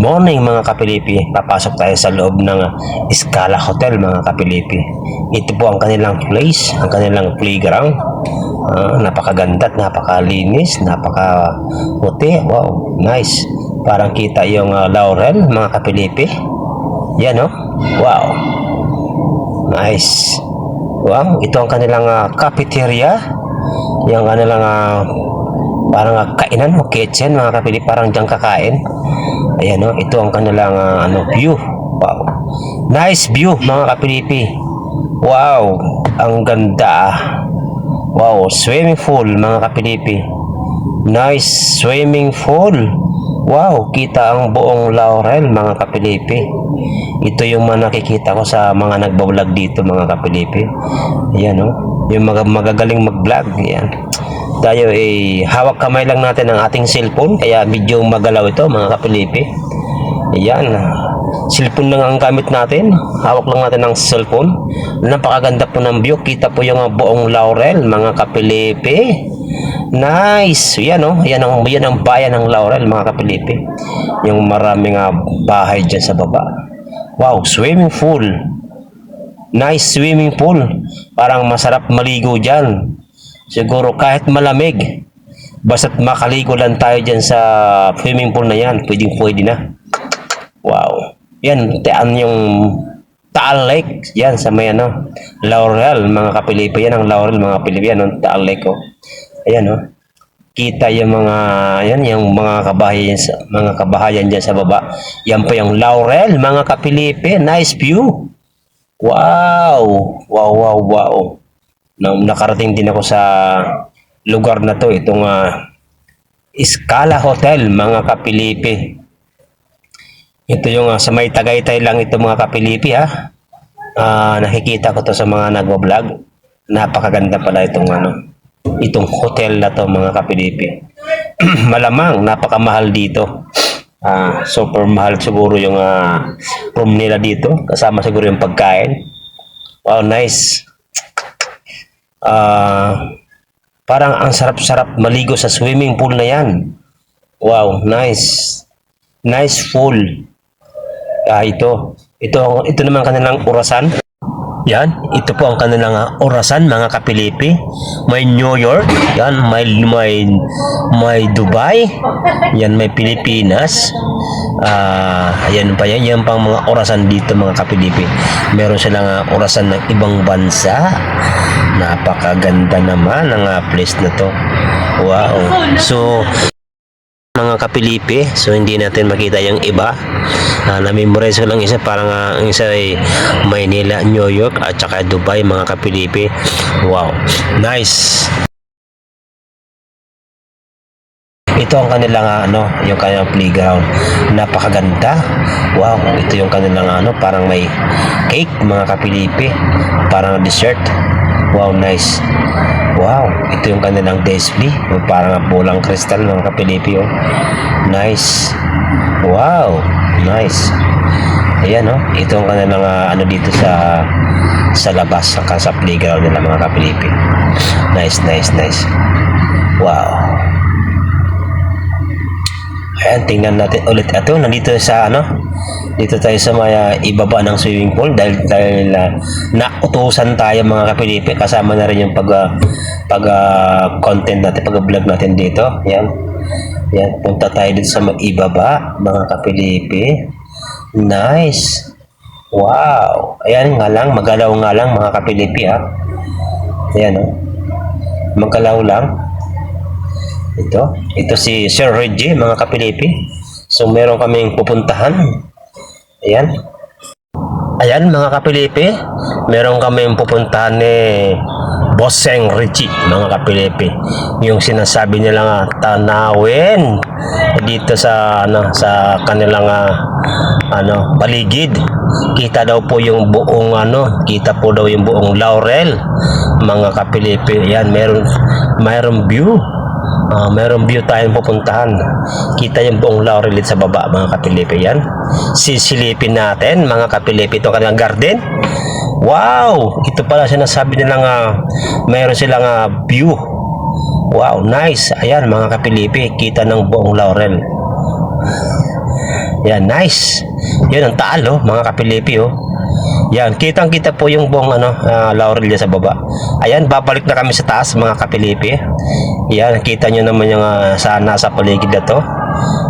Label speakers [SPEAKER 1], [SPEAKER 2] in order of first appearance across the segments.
[SPEAKER 1] morning mga kapilipi. Papasok tayo sa loob ng Scala Hotel mga kapilipi. Ito po ang kanilang place, ang kanilang playground. Ah, napakaganda at napakalinis, napaka puti. Wow, nice. Parang kita yung ah, laurel mga kapilipi. Yan oh. Wow. Nice. Wow, ito ang kanilang ah, cafeteria. Yung kanilang ah, parang ah, kainan o kitchen mga kapili parang diyang kakain ayan o ito ang kanilang ah, ano view. Wow. Nice view mga kapilipi wow. Ang ganda ah. wow swimming pool mga kapilipi nice swimming pool. Wow kita ang buong laurel mga kapilipi ito yung mga nakikita ko sa mga nagbablog dito mga kapilipi ayan o yung mga magagaling mag-vlog yan tayo ay hawak kamay lang natin ang ating cellphone kaya medyo magalaw ito mga kapilipi. Ayan cellphone lang ang gamit natin. Hawak lang natin ang cellphone. Napakaganda po ng view. Kita po yung buong laurel mga kapilipi. Nice! Yan oh. Yan ang, yan ang bayan ng laurel mga kapilipi. Yung maraming ah, bahay dyan sa baba. Wow swimming pool. Nice swimming pool. Parang masarap maligo dyan Siguro kahit malamig, basta't makaligo lang tayo dyan sa swimming pool na yan, pwedeng pwede na. Wow. Yan, taan yung Taal Lake, yan sa may ano, Laurel, mga kapilipa, yan ang Laurel, mga kapilipa, yan ang Taal Lake, oh. Ayan, oh. Kita yung mga, yan, yung mga kabahayan, mga kabahayan dyan sa baba. Yan po yung Laurel, mga kapilipi, nice view. Wow! Wow, wow, wow na nakarating din ako sa lugar na to itong ah, Scala Hotel mga kapilipi. Ito yung ah, sa may Tagaytay lang ito mga kapilipi ha? Ah, nakikita ko to sa mga nagwa-vlog napakaganda pala itong ano itong hotel na to mga kapilipi. Malamang napakamahal dito. Ah, super mahal siguro yung ah, room nila dito. Kasama siguro yung pagkain. Wow nice Ah, parang ang sarap-sarap maligo sa swimming pool na yan. Wow, nice. Nice pool. Ah, ito. Ito, ito naman kanilang orasan. Yan, ito po ang kanilang ah, orasan mga kapilipi. May New York, yan, may may may Dubai, yan may Pilipinas. Ah, ayan pa yan, yan pang mga orasan dito mga kapilipi. Meron silang ah, orasan ng ibang bansa. Napakaganda naman ang ah, place na to. Wow. So, mga kapilipi, so hindi natin makita yung iba. Uh, na-memorize ko lang isa, parang ah, ang isa ay Maynila, New York, at saka Dubai, mga kapilipi. Wow. Nice. Ito ang kanilang ah, ano, yung kanilang playground. Napakaganda. Wow, ito yung kanilang ano, parang may cake mga kapilipi, parang dessert. Wow, nice. Wow, ito yung kanilang display. Parang bulang kristal mga kapilipi. Oh. Nice. Wow, nice. Ayan oh, ito ang kanilang ah, ano dito sa sa labas sa, sa playground nila mga kapilipi. Nice, nice, nice. Wow. Ayan, tingnan natin ulit ito. Nandito sa ano, dito tayo sa may ah, ibaba ng swimming pool dahil dahil uh, nautusan tayo mga kapilipi kasama na rin yung pag ah, pag ah, content natin, pag vlog natin dito. Yan. Yan, punta tayo dito sa may ibaba mga kapilipi. Nice. Wow. Ayan nga lang, magalaw nga lang mga kapilipi ha. Ayan oh. Magalaw lang. Ito, ito si Sir Reggie, mga kapilipi. So, meron kaming pupuntahan. Ayan. Ayan, mga kapilipi. Meron kaming pupuntahan ni Bosseng Reggie, mga kapilipi. Yung sinasabi nila nga, tanawin dito sa ano sa kanilang ah, ano paligid kita daw po yung buong ano kita po daw yung buong laurel mga kapilipi yan meron mayroong view Ah, mayroong view tayong pupuntahan. Kita yung buong Laurelit sa baba, mga kapilipi yan. Sisilipin natin, mga kapilipi, ito kanilang garden. Wow! Ito pala sinasabi nila nga, mayroon silang ah, view. Wow, nice. Ayan, mga kapilipi, kita ng buong Laurel. Yan, nice. Yan ang taal, oh, mga kapilipi, oh. Yan, kitang-kita po yung buong ano, ah, laurel dyan sa baba. Ayan, babalik na kami sa taas, mga kapilipi. Yan, kita nyo naman yung ah, sa nasa paligid na to.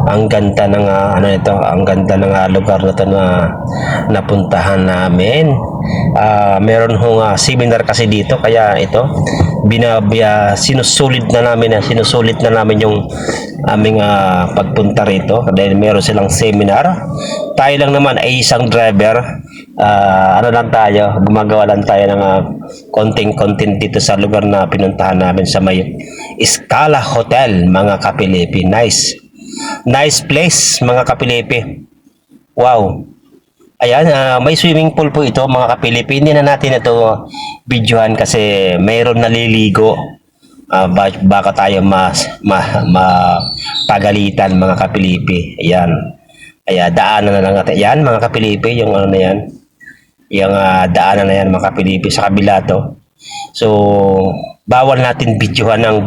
[SPEAKER 1] Ang ganda ng ah, ano ito, ang ganda ng ah, lugar na to na napuntahan namin. Ah, meron hong ah, seminar kasi dito kaya ito binabya sinusulit na namin na sinusulit na namin yung aming ah, pagpunta rito dahil meron silang seminar. Tayo lang naman ay isang driver. Ah, ano lang tayo, gumagawa lang tayo ng ah, konting content dito sa lugar na pinuntahan namin sa may Scala Hotel, mga kapilipi. Nice. Nice place, mga kapilipi. Wow. Ayan, ah, may swimming pool po ito, mga kapilipi. Hindi na natin ito videohan kasi mayroon naliligo. Ba- baka tayo mas ma, ma pagalitan mga kapilipi. Ayan. Kaya daanan na lang natin. Yan mga kapilipi, yung ano na yan. Yung ah, daanan na yan mga kapilipi sa kabila to. So, bawal natin videohan ang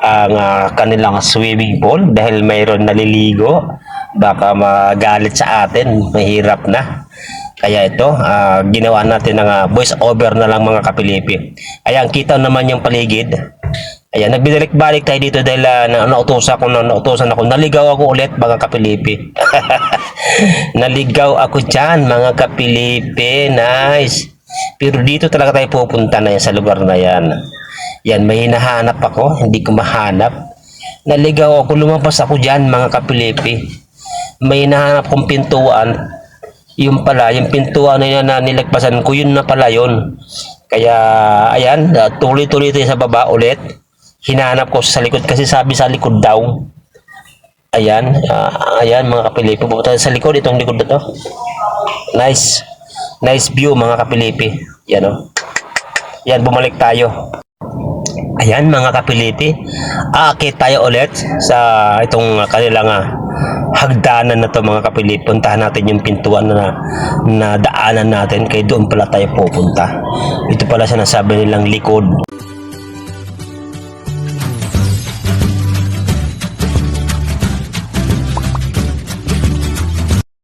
[SPEAKER 1] ang ah, kanilang swimming pool dahil mayroon naliligo. Baka magalit sa atin, mahirap na. Kaya ito, ah, ginawa natin ng ah, voice over na lang mga kapilipi. Ayan, kita naman yung paligid. Ayan, nagbinalik-balik tayo dito dahil uh, na, nautusan ako, na, nautusan ako. Naligaw ako ulit mga kapilipi. Naligaw ako dyan mga kapilipi. Nice. Pero dito talaga tayo pupunta na yan sa lugar na yan. Yan, may hinahanap ako. Hindi ko mahanap. Naligaw ako, lumabas ako dyan mga kapilipi. May hinahanap kong pintuan. Yung pala, yung pintuan na yan na nilagpasan ko, yun na pala yun. Kaya, ayan, uh, tuloy-tuloy tayo sa baba ulit. Hinanap ko sa likod kasi sabi sa likod daw. Ayan, ah, ayan mga kapilipi. Pupunta sa likod, itong likod na to. Nice. Nice view mga kapilipi. Yan o. Yan, bumalik tayo. Ayan mga kapilipi. Aakit tayo ulit sa itong kanilang ah, hagdanan na to mga kapilipi. Puntahan natin yung pintuan na, na daanan natin. Kaya doon pala tayo pupunta. Ito pala sinasabi nilang likod.